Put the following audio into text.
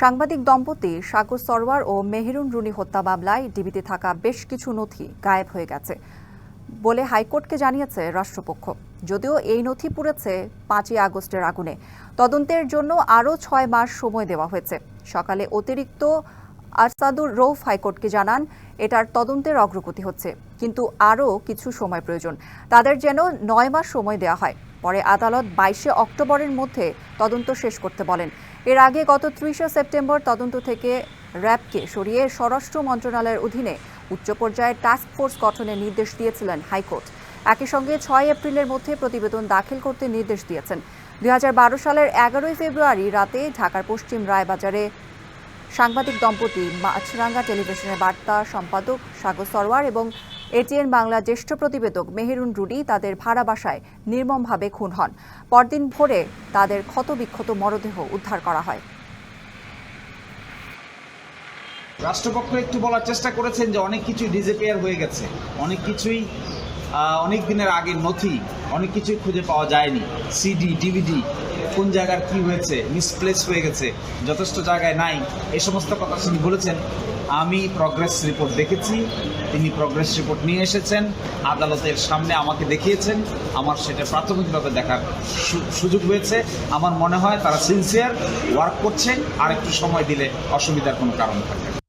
সাংবাদিক দম্পতি সাগর সরওয়ার ও মেহেরুন রুনি হত্যা মামলায় ডিবিতে থাকা বেশ কিছু নথি গায়েব হয়ে গেছে বলে হাইকোর্টকে জানিয়েছে রাষ্ট্রপক্ষ। যদিও এই নথি পুড়েছে পাঁচই আগস্টের আগুনে। তদন্তের জন্য আরও ছয় মাস সময় দেওয়া হয়েছে। সকালে অতিরিক্ত আরসাদুর রৌফ হাইকোর্টকে জানান, এটার তদন্তের অগ্রগতি হচ্ছে। কিন্তু আরও কিছু সময় প্রয়োজন। তাদের যেন নয় মাস সময় দেওয়া হয়। পরে আদালত বাইশে অক্টোবরের মধ্যে তদন্ত শেষ করতে বলেন। এর আগে গত ত্রিশে সেপ্টেম্বর তদন্ত থেকে র্যাবকে সরিয়ে স্বরাষ্ট্র মন্ত্রণালয়ের অধীনে উচ্চ পর্যায়ে টাস্ক ফোর্স গঠনের নির্দেশ দিয়েছিলেন হাইকোর্ট। একই সঙ্গে ছয় এপ্রিলের মধ্যে প্রতিবেদন দাখিল করতে নির্দেশ দিয়েছেন। দুই হাজার বারো সালের এগারোই ফেব্রুয়ারি রাতে ঢাকার পশ্চিম রায়বাজারে সাংবাদিক দম্পতি মাছরাঙ্গা টেলিভিশনের বার্তা সম্পাদক সাগর সরওয়ার এবং এটিএন বাংলা জ্যেষ্ঠ প্রতিবেদক মেহেরুন রুডি তাদের ভাড়া বাসায় নির্মমভাবে খুন হন। পরদিন ভোরে তাদের ক্ষতবিক্ষত মরদেহ উদ্ধার করা হয়। রাষ্ট্রপক্ষ একটু বলার চেষ্টা করেছেন যে অনেক কিছুই ডিজেপিয়ার হয়ে গেছে। অনেক কিছুই অনেক দিনের আগের নথি, অনেক কিছুই খুঁজে পাওয়া যায়নি। সিডি ডিভিডি কোন জায়গার কি হয়েছে মিসপ্লেস হয়ে গেছে, যথেষ্ট জায়গায় নাই, এই সমস্ত কথা তিনি বলেছেন আমি প্রগ্রেস রিপোর্ট দেখেছি, তিনি প্রগ্রেস রিপোর্ট নিয়ে এসেছেন, আদালতের সামনে আমাকে দেখিয়েছেন, আমার সেটা প্রাথমিকভাবে দেখার সুযোগ হয়েছে আমার মনে হয় তারা সিনসিয়ার ওয়ার্ক করছে আর একটু সময় দিলে অসুবিধার কোনো কারণ থাকবে না।